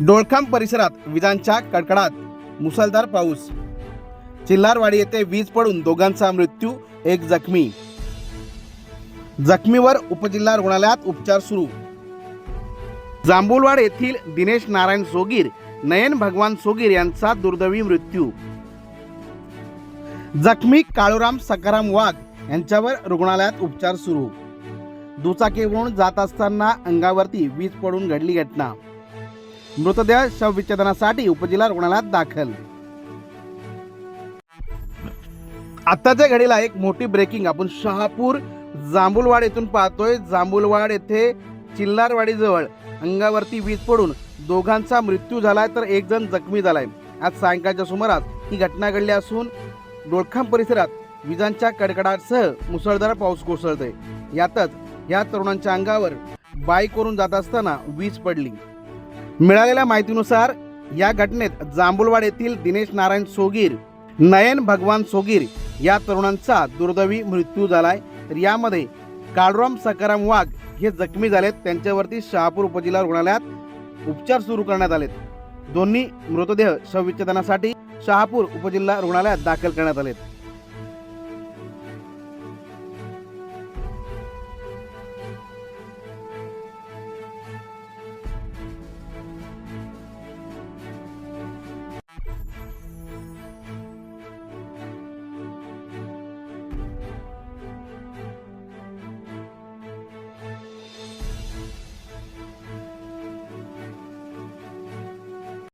डोळखाम परिसरात विजांच्या कडकडात मुसळधार पाऊस. चिल्लारवाडी येथे वीज पडून दोघांचा मृत्यू एक जखमी. जखमीवर उपजिल्हा रुग्णालयात उपचार सुरू. जांभूलवाड येथील दिनेश नारायण सोगीर नयन भगवान सोगीर यांचा दुर्दैवी मृत्यू. जखमी काळूराम सकाराम वाघ यांच्यावर रुग्णालयात उपचार सुरू. दुचाकीवरून जात असताना अंगावरती वीज पडून घडली घटना. मृतदेह शवविच्छेदनासाठी उपजिल्हा रुग्णालयात दाखल. आत्ताच्या घडीला एक मोठी ब्रेकिंग आपण शहापूर जांभूलवाड येथून पाहतोय. जांभूलवाड येथे चिल्लारवाडीजवळ अंगावरती वीज पडून दोघांचा मृत्यू झालाय तर एक जण जखमी झालाय. आज सायंकाळच्या सुमारास ही घटना घडली असून डोळखाम परिसरात विजांच्या कडकडाटसह मुसळधार पाऊस कोसळतोय. यातच या तरुणांच्या अंगावर बाईकवरून जात असताना वीज पडली. मिळालेल्या माहितीनुसार या घटनेत जांभुलवाड येथील दिनेश नारायण सोगीर नयन भगवान सोगीर या तरुणांचा दुर्दैवी मृत्यू झालाय. तर यामध्ये काळराम सकाराम वाघ हे जखमी झालेत. त्यांच्यावरती शहापूर उपजिल्हा रुग्णालयात उपचार सुरू करण्यात आलेत. दोन्ही मृतदेह शवविच्छेदनासाठी शहापूर उपजिल्हा रुग्णालयात दाखल करण्यात आलेत.